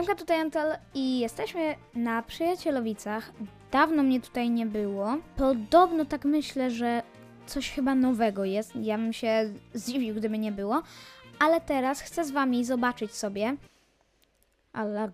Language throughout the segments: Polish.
Siemka, tutaj Antel i jesteśmy na Przyjacielowicach. Dawno mnie tutaj nie było. Podobno tak myślę, że coś chyba nowego jest. Ja bym się zdziwił, gdyby nie było. Ale teraz chcę z wami zobaczyć sobie.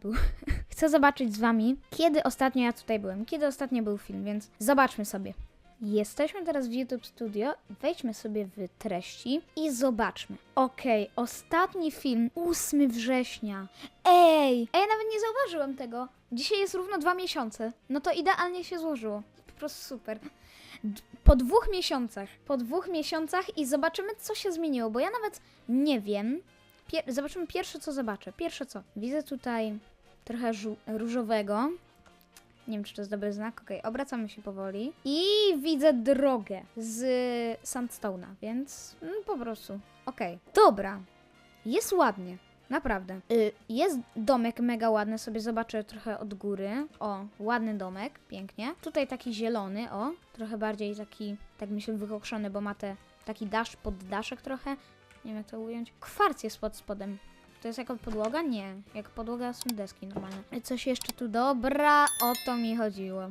Był. chcę zobaczyć z wami, kiedy ostatnio ja tutaj byłem. Kiedy ostatnio był film, więc zobaczmy sobie. Jesteśmy teraz w YouTube Studio. Wejdźmy sobie w treści i zobaczmy. Okej, ostatni film 8 września. Ej! Ja nawet nie zauważyłem tego. Dzisiaj jest równo dwa miesiące. No to idealnie się złożyło. Po prostu super. Po dwóch miesiącach. Po dwóch miesiącach i zobaczymy, co się zmieniło, bo ja nawet nie wiem. Pier- zobaczymy pierwsze, co zobaczę. Pierwsze co? Widzę tutaj trochę różowego. Nie wiem, czy to jest dobry znak. Okej, obracamy się powoli. I widzę drogę z sandstone'a, więc mm, po prostu. Okej, dobra. Jest ładnie. Naprawdę. Y, jest domek mega ładny, sobie zobaczę trochę od góry. O, ładny domek, pięknie. Tutaj taki zielony, o, trochę bardziej taki, tak myślę, wykokszony, bo ma te, taki dasz, poddaszek trochę. Nie wiem jak to ująć. Kwarc jest pod spodem. To jest jako podłoga? Nie. Jak podłoga są deski normalne. Coś jeszcze tu dobra, o to mi chodziło.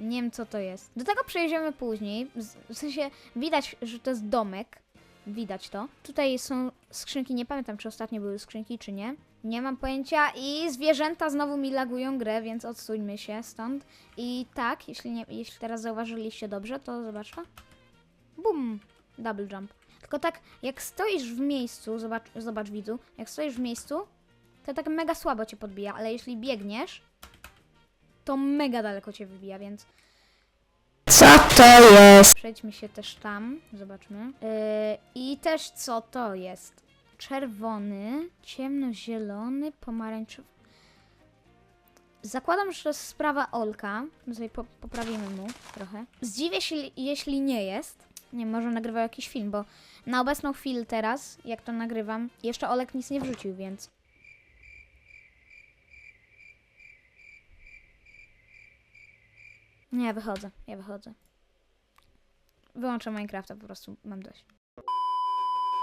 Nie wiem co to jest. Do tego przejdziemy później. W sensie widać, że to jest domek. Widać to. Tutaj są skrzynki, nie pamiętam czy ostatnio były skrzynki, czy nie. Nie mam pojęcia i zwierzęta znowu mi lagują grę, więc odsuńmy się stąd. I tak, jeśli, nie, jeśli teraz zauważyliście dobrze, to zobaczmy. Bum! Double jump. Tylko tak, jak stoisz w miejscu, zobacz, zobacz widzu, jak stoisz w miejscu, to tak mega słabo cię podbija, ale jeśli biegniesz, to mega daleko cię wybija, więc Co to jest? Przejdźmy się też tam, zobaczmy. Yy, I też co to jest? Czerwony, ciemnozielony, pomarańczowy. Zakładam, że to jest sprawa Olka. Tutaj po, poprawimy mu trochę. Zdziwię się, jeśli nie jest. Nie, może nagrywał jakiś film, bo na obecną chwilę teraz, jak to nagrywam, jeszcze Olek nic nie wrzucił, więc... Nie, ja wychodzę, ja wychodzę. Wyłączę Minecrafta, po prostu mam dość.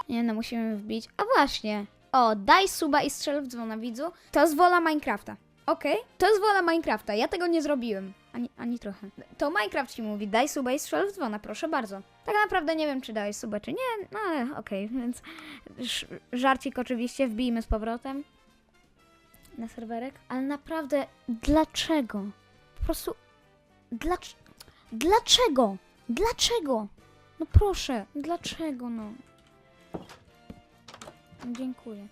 Nie no, musimy wbić. A właśnie! O, daj suba i strzel w dzwona widzu. To jest wola Minecrafta. Okej? To jest wola Minecrafta. Ja tego nie zrobiłem. Ani, ani trochę. To Minecraft ci mówi, daj suba i strzel w dzwona, proszę bardzo. Tak naprawdę nie wiem, czy dałeś suba, czy nie, no ale okej, więc żarcik oczywiście, wbijmy z powrotem na serwerek. Ale naprawdę, dlaczego? Po prostu, dlacz... dlaczego? Dlaczego? No proszę, dlaczego no? Dziękuję.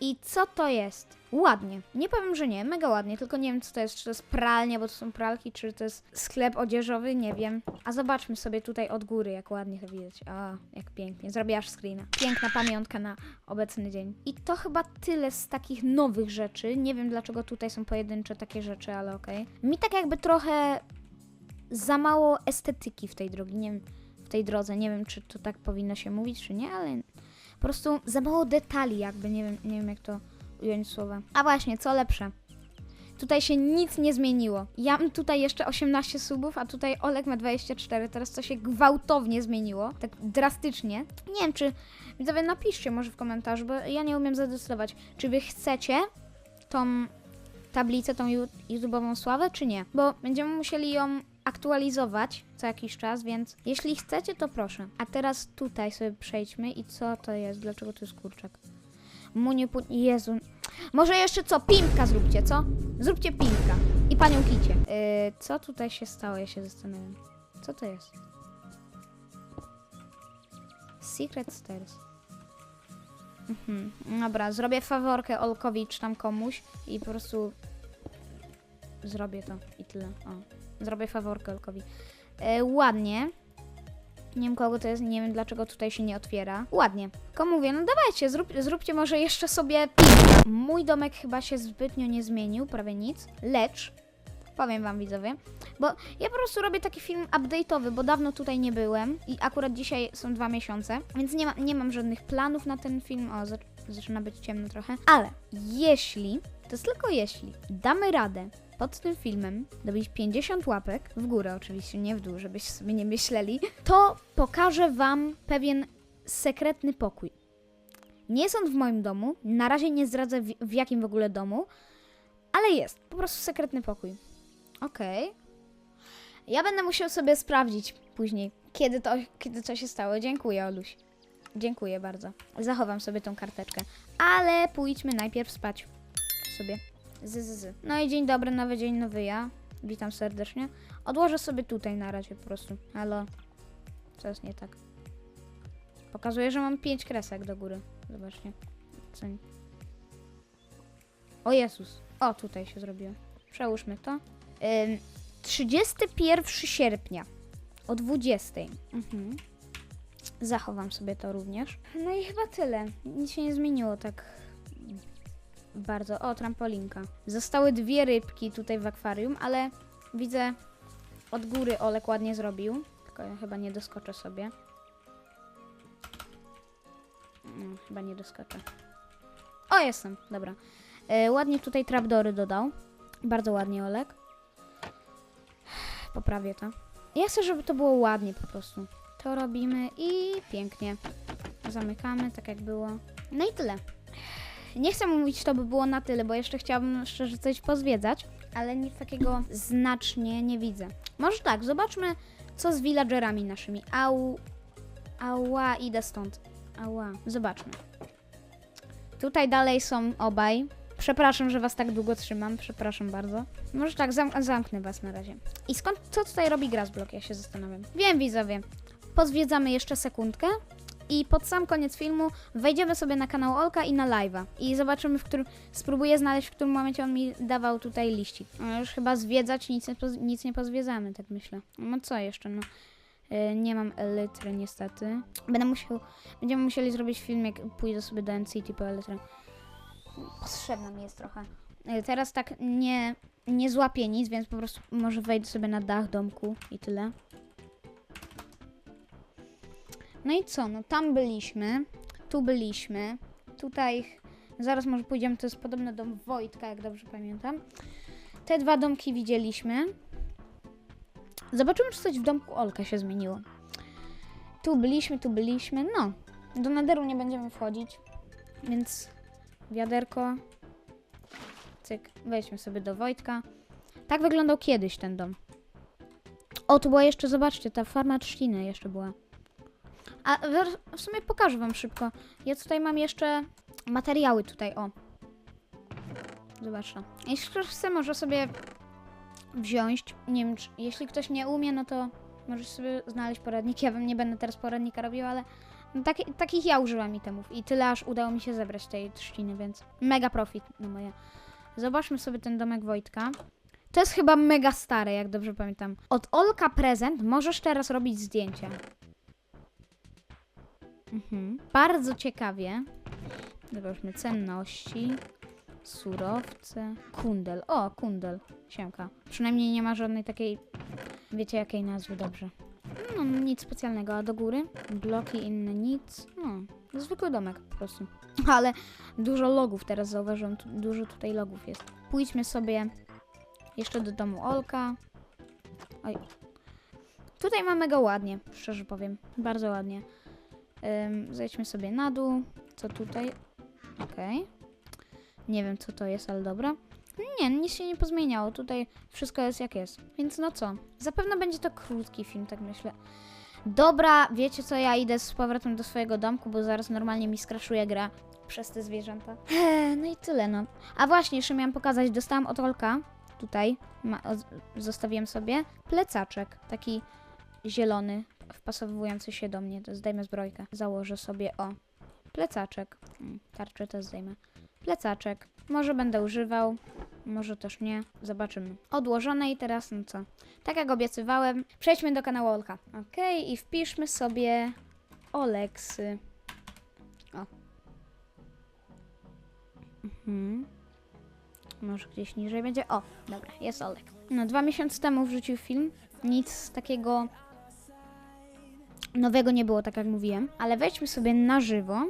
I co to jest? Ładnie. Nie powiem, że nie, mega ładnie, tylko nie wiem co to jest, czy to jest pralnia, bo to są pralki, czy to jest sklep odzieżowy, nie wiem. A zobaczmy sobie tutaj od góry, jak ładnie to widać. A, jak pięknie. Zrobię aż screena. Piękna pamiątka na obecny dzień. I to chyba tyle z takich nowych rzeczy. Nie wiem dlaczego tutaj są pojedyncze takie rzeczy, ale okej. Mi tak jakby trochę za mało estetyki w tej drogi, nie wiem, w tej drodze. Nie wiem, czy to tak powinno się mówić, czy nie, ale po prostu za mało detali, jakby nie wiem, nie wiem jak to ująć słowa. A właśnie, co lepsze. Tutaj się nic nie zmieniło. Ja mam tutaj jeszcze 18 subów, a tutaj Olek ma 24. Teraz to się gwałtownie zmieniło. Tak drastycznie. Nie wiem, czy widzowie napiszcie może w komentarzu, bo ja nie umiem zadecydować, czy wy chcecie tą tablicę, tą YouTube'ową sławę, czy nie. Bo będziemy musieli ją aktualizować co jakiś czas, więc jeśli chcecie, to proszę. A teraz tutaj sobie przejdźmy i co to jest? Dlaczego to jest kurczak? Muniu, pu... Jezu. Może jeszcze co? Pimpka zróbcie, co? Zróbcie pimpka. I panią kicie. Yy, co tutaj się stało? Ja się zastanawiam. Co to jest? Secret Stairs. Mhm. Dobra, zrobię faworkę Olkowi czy tam komuś i po prostu zrobię to i tyle. O. Zrobię faworkę Olkowi. E, ładnie. Nie wiem kogo to jest, nie wiem dlaczego tutaj się nie otwiera. Ładnie. Tylko mówię, no dawajcie, zrób, zróbcie może jeszcze sobie. Mój domek chyba się zbytnio nie zmienił, prawie nic. Lecz, powiem wam widzowie, bo ja po prostu robię taki film update'owy, bo dawno tutaj nie byłem i akurat dzisiaj są dwa miesiące, więc nie, ma, nie mam żadnych planów na ten film. O, zac- zaczyna być ciemno trochę. Ale jeśli, to jest tylko jeśli, damy radę pod tym filmem dobić 50 łapek, w górę oczywiście, nie w dół, żebyście sobie nie myśleli, to pokażę wam pewien sekretny pokój. Nie jest on w moim domu, na razie nie zdradzę w, w jakim w ogóle domu, Ale jest, po prostu sekretny pokój. Okej. Ja będę musiał sobie sprawdzić później, kiedy to, kiedy to się stało. Dziękuję, Oluś. Dziękuję bardzo. Zachowam sobie tą karteczkę. Ale pójdźmy najpierw spać sobie. Z, z, z. No i dzień dobry, nowy dzień, nowy ja. Witam serdecznie. Odłożę sobie tutaj na razie po prostu. Halo. Co jest nie tak? Pokazuje, że mam 5 kresek do góry. Zobaczcie. Co nie- O Jezus. O, tutaj się zrobiło. Przełóżmy to. Ym, 31 sierpnia o 20. Mhm. Zachowam sobie to również. No i chyba tyle. Nic się nie zmieniło tak bardzo. O, trampolinka. Zostały dwie rybki tutaj w akwarium, ale widzę od góry Olek ładnie zrobił. Tylko ja chyba nie doskoczę sobie. Mm, chyba nie doskoczę. O, jestem. Dobra. E, ładnie tutaj trapdory dodał. Bardzo ładnie, Olek. Poprawię to. Ja chcę, żeby to było ładnie po prostu. To robimy i pięknie. Zamykamy, tak jak było. No i tyle. Nie chcę mówić, to by było na tyle, bo jeszcze chciałabym szczerze coś pozwiedzać, ale nic takiego znacznie nie widzę. Może tak, zobaczmy, co z villagerami naszymi. Au... Ała, idę stąd. Ała, zobaczmy. Tutaj dalej są obaj. Przepraszam, że was tak długo trzymam, przepraszam bardzo. Może tak, zam zamknę was na razie. I skąd, co tutaj robi Grasblock, ja się zastanawiam. Wiem, widzowie. Pozwiedzamy jeszcze sekundkę i pod sam koniec filmu wejdziemy sobie na kanał Olka i na live'a i zobaczymy, w którym, spróbuję znaleźć, w którym momencie on mi dawał tutaj liścik. No już chyba zwiedzać nic nic nie pozwiedzamy, tak myślę. No co jeszcze, no. Y, Nie mam elitry niestety. Będę musiał, będziemy musieli zrobić film, jak pójdę sobie do NCT po elytrę. Potrzebna mi jest trochę. Y, Teraz tak nie, nie złapię nic, więc po prostu może wejdę sobie na dach domku i tyle. No i co? No tam byliśmy, tu byliśmy, tutaj zaraz może pójdziemy, to jest podobno dom Wojtka, jak dobrze pamiętam. Te dwa domki widzieliśmy. Zobaczymy, czy coś w domku Olka się zmieniło. Tu byliśmy, tu byliśmy, no. Do naderu nie będziemy wchodzić, więc wiaderko. Cyk, wejdźmy sobie do Wojtka. Tak wyglądał kiedyś ten dom. O, tu była jeszcze, zobaczcie, ta farma trzciny jeszcze była. A w- sumie pokażę wam szybko. Ja tutaj mam jeszcze materiały tutaj, o. Zobaczcie. Jeśli ktoś chce, może sobie wziąć. Nie wiem, czy, jeśli ktoś nie umie, no to może sobie znaleźć poradnik. Ja wam nie będę teraz poradnika robił, ale no, taki, takich ja użyłam itemów. I tyle aż udało mi się zebrać tej trzciny, więc mega profit no moje. Zobaczmy sobie ten domek Wojtka. To jest chyba mega stare, jak dobrze pamiętam. Od Olka prezent możesz teraz robić zdjęcia. Mhm. Bardzo ciekawie. Zobaczmy cenności, surowce, kundel. O, kundel. Siemka. Przynajmniej nie ma żadnej takiej, wiecie jakiej nazwy, dobrze. No, nic specjalnego, a do góry? Bloki inne, nic. No, zwykły domek po prostu. Ale dużo logów teraz zauważyłam, tu, dużo tutaj logów jest. Pójdźmy sobie jeszcze do domu Olka. Oj. Tutaj mamy go ładnie, szczerze powiem. Bardzo ładnie. Ym, zejdźmy sobie na dół. Co tutaj? Okej. Nie wiem, co to jest, ale dobra. Nie, nic się nie pozmieniało. Tutaj wszystko jest jak jest. Więc no co? Zapewne będzie to krótki film, tak myślę. Dobra, wiecie co? Ja idę z powrotem do swojego domku, bo zaraz normalnie mi skraszuje gra przez te zwierzęta. Eee, no i tyle, no. A właśnie, jeszcze miałam pokazać. Dostałam od Olka. Tutaj. Ma, o, zostawiłem sobie plecaczek. Taki zielony, wpasowujący się do mnie. Zdejmę zbrojkę. Założę sobie, o, plecaczek. Mm, Tarczę też zdejmę. Plecaczek. Może będę używał, może też nie. Zobaczymy. Odłożone i teraz no co? Tak jak obiecywałem, przejdźmy do kanału Olka. Okej, i wpiszmy sobie Oleksy. O. Mhm. Może gdzieś niżej będzie. O, dobra, jest Olek. No, dwa miesiące temu wrzucił film. Nic takiego nowego nie było, tak jak mówiłem. Ale wejdźmy sobie na żywo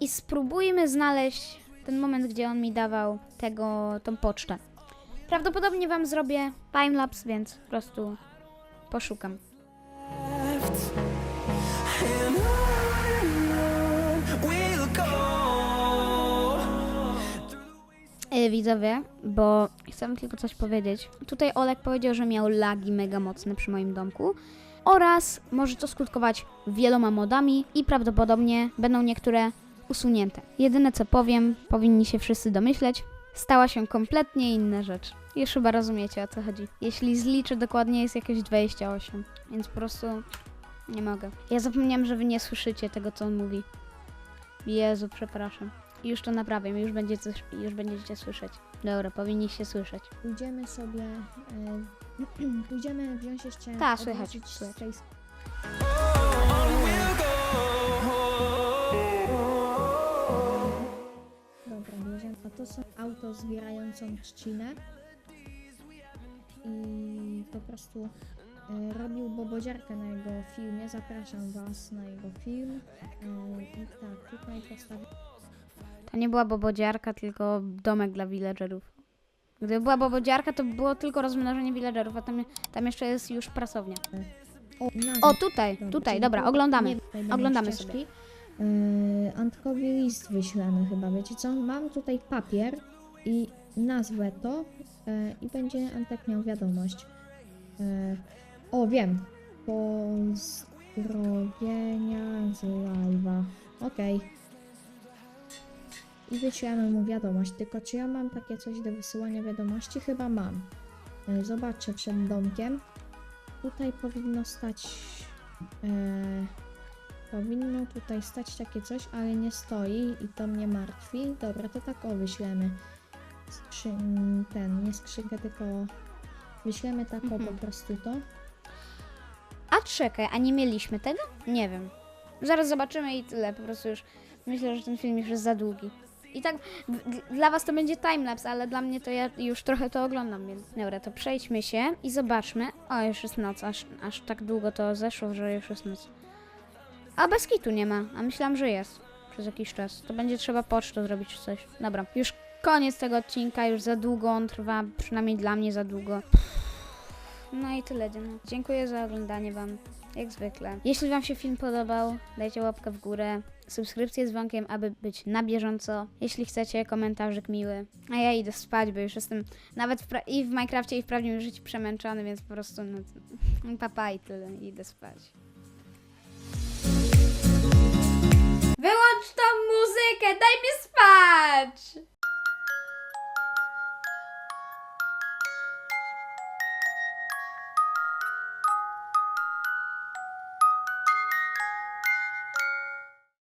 i spróbujmy znaleźć ten moment, gdzie on mi dawał tego, tą pocztę. Prawdopodobnie wam zrobię timelapse, więc po prostu poszukam. Widzowie, bo chcę tylko coś powiedzieć. Tutaj Olek powiedział, że miał lagi mega mocne przy moim domku oraz może to skutkować wieloma modami i prawdopodobnie będą niektóre usunięte. Jedyne co powiem, powinni się wszyscy domyśleć, stała się kompletnie inna rzecz. Już chyba rozumiecie o co chodzi. Jeśli zliczę dokładnie jest jakieś 28, więc po prostu nie mogę. Ja zapomniałam, że wy nie słyszycie tego co on mówi. Jezu, przepraszam. Już to naprawiam, już będziecie, już będziecie słyszeć. Dobra, powinniście słyszeć. Pójdziemy sobie. E, pójdziemy wziąć jeszcze. Ta, słychać, słychać. tej Dobra, bierzemy. A to są auto zbierającą trzcinę. I po prostu e, robił bobodziarkę na jego filmie. Zapraszam Was na jego film. E, I tak, tutaj postawię. To nie była bobodziarka, tylko domek dla villagerów. Gdyby była bobodziarka, to było tylko rozmnożenie villagerów, a tam, tam jeszcze jest już prasownia. O, tutaj, tutaj, dobra, oglądamy. Oglądamy sobie. Yy, Antkowi list wyślemy chyba, wiecie co? Mam tutaj papier i nazwę to yy, i będzie Antek miał wiadomość. Yy, o, wiem. Pozdrowienia z live'a. Okej. I wyślemy mu wiadomość. Tylko czy ja mam takie coś do wysyłania wiadomości? Chyba mam. Yy, zobaczę przed domkiem. Tutaj powinno stać... Yy, Powinno tutaj stać takie coś, ale nie stoi i to mnie martwi. Dobra, to tak o wyślemy. Skrzy... ten, nie skrzynkę, tylko wyślemy tak o Mhm. po prostu to. A czekaj, a nie mieliśmy tego? Nie wiem. Zaraz zobaczymy i tyle, po prostu już myślę, że ten film już jest za długi. I tak dla was to będzie timelapse, ale dla mnie to ja już trochę to oglądam, więc dobra, to przejdźmy się i zobaczmy. O, już jest noc, aż, aż tak długo to zeszło, że już jest noc. A bez kitu nie ma, a myślałam, że jest przez jakiś czas. To będzie trzeba pocztę zrobić czy coś. Dobra, już koniec tego odcinka, już za długo on trwa, przynajmniej dla mnie za długo. No i tyle. Dziękuję za oglądanie Wam, jak zwykle. Jeśli Wam się film podobał, dajcie łapkę w górę, subskrypcję z dzwonkiem, aby być na bieżąco. Jeśli chcecie, komentarzyk miły. A ja idę spać, bo już jestem nawet w i w Minecrafcie, i w prawdziwym życiu przemęczony, więc po prostu no, papa i tyle, idę spać. Wyłącz tą muzykę, daj mi spać!